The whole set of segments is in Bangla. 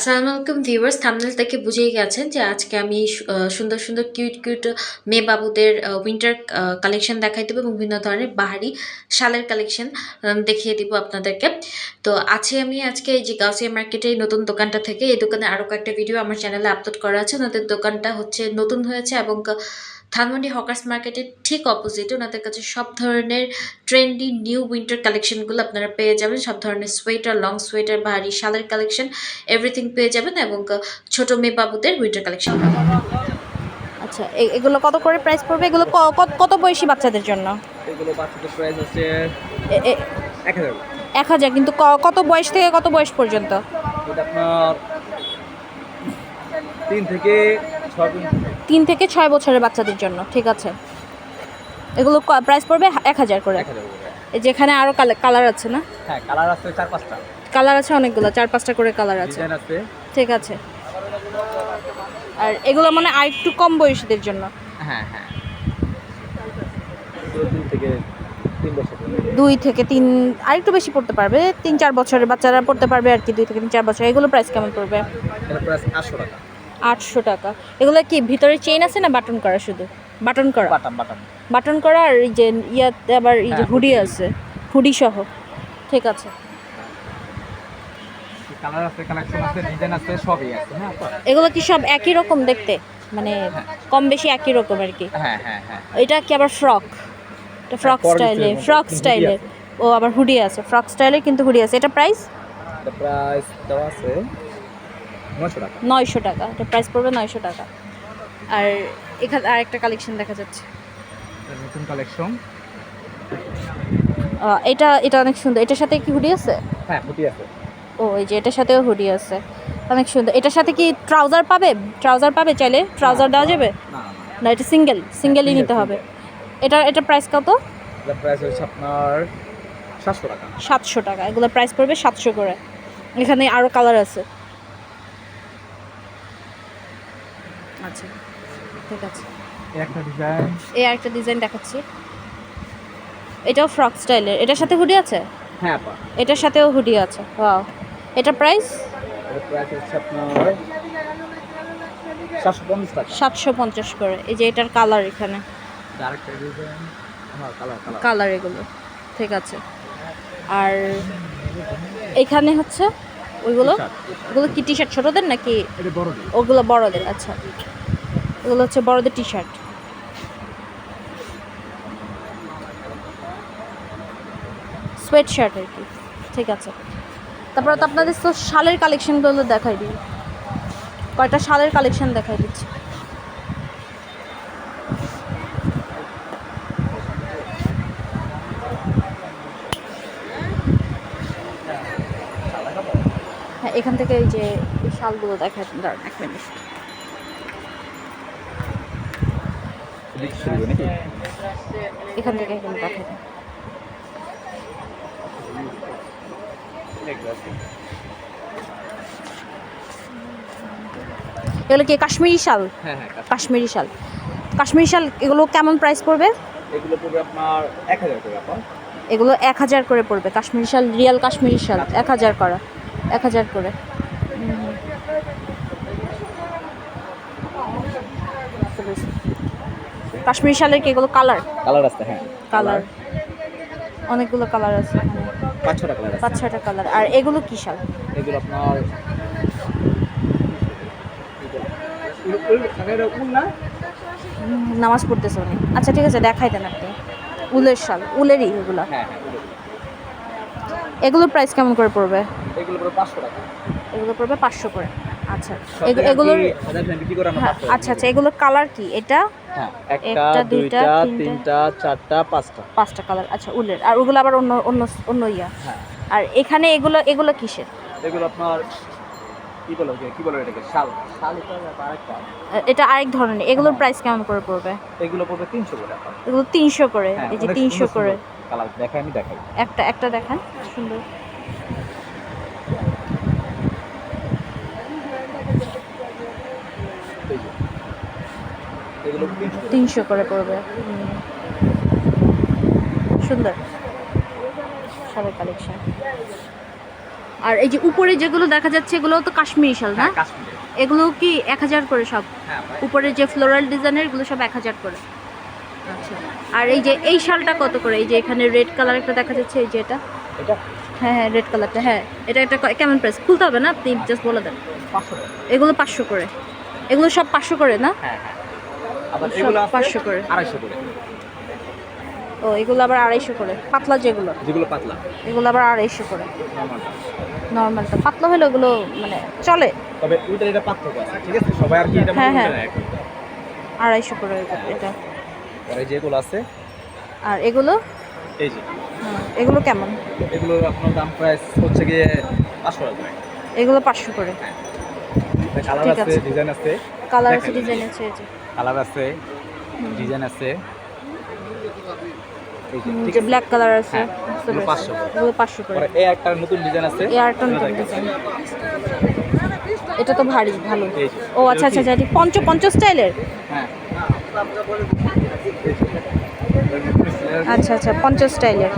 আসসালামু আলাইকুম ভিউয়ার্স থাম্বনেল থেকে বুঝেই গেছেন যে আজকে আমি সুন্দর সুন্দর কিউট কিউট মেয়ে বাবুদের উইন্টার কালেকশন দেখাই দেবো এবং বিভিন্ন ধরনের বাহারি শালের কালেকশন দেখিয়ে দিব আপনাদেরকে। তো আছে আমি আজকে এই যে গাউসিয়া মার্কেটের এই নতুন দোকানটা থেকে। এই দোকানে আরও কয়েকটা ভিডিও আমার চ্যানেলে আপলোড করা আছে। ওনাদের দোকানটা হচ্ছে নতুন হয়েছে এবং ধানমন্ডি হকার্স মার্কেটের ঠিক অপোজিটে ওনাদের কাছে সব ধরনের ট্রেন্ডি নিউ উইন্টার কালেকশনগুলো আপনারা পেয়ে যাবেন। সব ধরনের সোয়েটার লং সোয়েটার ভারী শালের কালেকশন এভরিথিং পেয়ে যাবেন এবং ছোট মেয়ে বাবুদের উইন্টার কালেকশন আচ্ছা এ- এগুলো কত করে প্রাইস পড়বে? এগুলো ক- কত- কত বয়সী বাচ্চাদের জন্য? এগুলো বাচ্চাদের প্রাইস এ- এক হাজার। এক হাজার কিন্তু ক- কত বয়স থেকে কত বয়স পর্যন্ত? এটা আপনার তিন থেকে ছয় পর্যন্ত তিন থেকে ছয় বছরের বাচ্চাদের জন্য ঠিক আছে? এগুলো প্রাইস পড়বে এক হাজার করে। এই যেখানে আরও কালার আছে না? হ্যাঁ কালার আছে চার পাঁচটা। কালার আছে অনেকগুলো চার পাঁচটা করে কালার আছে। ঠিক আছে। আর এগুলো মানে আর একটু কম বয়সীদের জন্য। হ্যাঁ হ্যাঁ। দুই থেকে তিন বছর। পর্যন্ত। দুই থেকে তিন আর একটু বেশি পড়তে পারবে। তিন চার বছরের বাচ্চারা পড়তে পারবে আর কি দুই থেকে তিন চার বছর। এগুলো প্রাইস কেমন পড়বে? প্রাইস আটশো টাকা। আটশো টাকা। এগুলো কি ভিতরে চেইন আছে না বাটন করা শুধু? বাটন করা? বাটাম বাটাম বাটন করা আর এই যে ইয়াতে আবার এই যে হ্যাঁ, হুডি আছে। হুডি সহ। ঠিক আছে। কালার আছে কালেকশন আছে ডিজাইন আছে সবই আছে হ্যাঁ এগুলো কি সব একই রকম দেখতে? মানে কম বেশি একই রকম আর কি? হ্যাঁ হ্যাঁ হ্যাঁ। এটা কি আবার ফ্রক এটা ফ্রক স্টাইলে ফ্রক কিন্তু স্টাইলের ও আবার হুডি আছে। ফ্রক স্টাইলের কিন্তু হুডি আছে। এটা প্রাইস এটা প্রাইস দেওয়া আছে নয়শো টাকা। এটা প্রাইস পড়বে নয়শো টাকা। আর এখানে আরেকটা কালেকশন দেখা যাচ্ছে। নতুন কালেকশন এটা এটা অনেক সুন্দর। এটার সাথে কি হুডি আছে? হ্যাঁ ফুটি আছে। ও এই যে এটার সাথেও হুডি আছে। অনেক সুন্দর। এটার সাথে কি ট্রাউজার পাবে? ট্রাউজার পাবে চাইলে? ট্রাউজার দেওয়া যাবে? না এটা সিঙ্গেল সিঙ্গেলই নিতে হবে। এটা এটা প্রাইস কত? প্রাইস হচ্ছে আপনার সাতশো টাকা। সাতশো টাকা। এগুলো প্রাইস পড়বে সাতশো করে। এখানে আরও কালার আছে। আচ্ছা ঠিক আছে। এই একটা ডিজাইন এই আরেকটা ডিজাইন দেখাচ্ছি। এটাও ফ্রক স্টাইলের এটার সাথে হুডি আছে? হ্যাঁ এটার সাথেও হুডি আছে। ওয়াও এটা প্রাইস সাতশো পঞ্চাশ করে। এই যে এটার কালার এখানে। হ্যাঁ কালার কালার এগুলো। ঠিক আছে। আর এখানে হচ্ছে ওইগুলো? ওগুলো কি টি শার্ট ছোটদের নাকি? ওগুলো বড়দের আচ্ছা। ওগুলো হচ্ছে বড়দের টি শার্ট সোয়েট শার্ট আর কি। ঠিক আছে। তারপরে তো আপনাদের তো শালের কালেকশনগুলো দেখাই দিই। কয়টা শালের কালেকশন দেখাই দিচ্ছি? এখান থেকে এই যে শালগুলো দেখা দাঁড়ান এক মিনিট। এখান থেকে এখানে দেখা যায় এগুলো কি কাশ্মীরি শাল? হ্যাঁ হ্যাঁ কাশ্মীরি। শাল। কাশ্মীরি শাল এগুলো কেমন প্রাইস পড়বে? এগুলো পড়বে আপনার এক হাজার করে এগুলো এক হাজার করে পড়বে কাশ্মীরি শাল রিয়াল কাশ্মীরি শাল এক হাজার করা। এক হাজার করে। কাশ্মীরি শালের কি এগুলো কালার? কালার আছে হ্যাঁ। কালার। অনেকগুলো কালার আছে পাঁচ ছটা কালার আছে। পাঁচ ছটা কালার। আর এগুলো কি শাল? এগুলো আপনার নামাজ পড়তেছে উনি। আচ্ছা ঠিক আছে দেখাই দেন আপনি। উলের শাল উলেরই এগুলো। হ্যাঁ হ্যাঁ। এগুলোর প্রাইস কেমন করে পড়বে? এগুলো পড়বে পাঁচশো টাকা। এগুলো পড়বে পাঁচশো করে। আচ্ছা এগুলোর হ্যাঁ, আচ্ছা আচ্ছা এগুলোর কালার কি? এটা? হ্যাঁ একটা দুইটা, তিনটা। চারটা পাঁচটা। পাঁচটা কালার আচ্ছা উলের। আর ওগুলো আবার অন্য অন্য অন্য ইয়া? হ্যাঁ। আর এখানে এগুলো এগুলো কিসের? এগুলো আপনার কি বলো কি বলো এটাকে? শাল। শাল এটা আরেক ধরনের। এগুলোর প্রাইস কেমন করে পড়বে? এগুলো পড়বে তিনশো করে টাকা। এগুলো তিনশো করে হ্যাঁ এই যে অনেক তিনশো সুন্দর। করে। সুন্দর কালার দেখাই আমি দেখাই। একটা একটা দেখান সুন্দর। তিনশো করে। পড়বে। সুন্দর। শাড়ির কালেকশন আর এই যে উপরে যেগুলো দেখা যাচ্ছে এগুলো তো কাশ্মীরি শাল না? হ্যাঁ এগুলো কি এক হাজার করে সব? হ্যাঁ উপরে যে ফ্লোরাল ডিজাইনের এগুলো সব এক হাজার করে। আচ্ছা। আর এই যে এই শালটা কত করে? এই যে এখানে রেড কালার একটা দেখা যাচ্ছে এই যে এটা। এটা? হ্যাঁ হ্যাঁ রেড কালারটা হ্যাঁ। এটা একটা কেমন প্রাইস খুলতে হবে না? আপনি জাস্ট বলে দেন। এগুলো পাঁচশো করে। এগুলো সব পাঁচশো করে না? হ্যাঁ হ্যাঁ। 500 করে। আড়াইশো করে। ও এগুলো আবার আড়াইশো করে। পাতলা যেগুলো। যেগুলো পাতলা। এগুলো আবার আড়াইশো করে। নর্মালটা পাতলা হলে ওগুলো মানে চলে। তবে এটা পার্থক্য ঠিক আছে? সবাই আর কি এটা হ্যাঁ, হ্যাঁ। আড়াইশো করে এগুলো- এটা পরে যেগুলো আছে? আর এগুলো? এই যে। এগুলো কেমন? এগুলো আপনার দাম প্রাইস হচ্ছে গিয়ে পাঁচশো টাকা এগুলো পাঁচশো করে। কালার ঠিক আছে। ডিজাইন আছে। কালার আছে ডিজাইন আছে এই যে। কালার আছে ডিজাইন আছে। এই যে, ব্ল্যাক কালার আছে। হ্যাঁ, এগুলো 500 পাঁচশো। করে। এই একটা নতুন ডিজাইন আছে। এই আরেকটা নতুন ডিজাইন। এটা তো ভারী ভালো। এই ও আচ্ছা আচ্ছা আচ্ছা পঞ্চ পঞ্চ স্টাইলের? হ্যাঁ। আচ্ছা আচ্ছা পঞ্চ স্টাইলের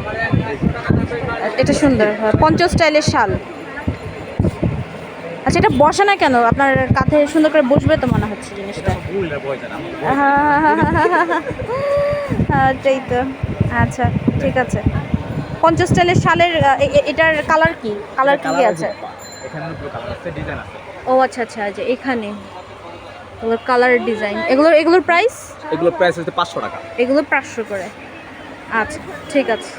এটা সুন্দর হ্যাঁ, পঞ্চ স্টাইলের শাল আচ্ছা এটা বসে না কেন আপনার কাঁধে সুন্দর করে বসবে তো মনে হচ্ছে জিনিসটা এটাই তো আচ্ছা ঠিক আছে পঞ্চ স্টাইলের শালের এটার কালার কি কালার কি আছে ও আচ্ছা আচ্ছা যে এখানে কালার ডিজাইন এগুলোর এগুলোর প্রাইস এগুলো প্রাইস হচ্ছে পাঁচশো টাকা। এগুলো পাঁচশো করে। আচ্ছা ঠিক আছে।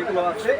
এগুলো আছে?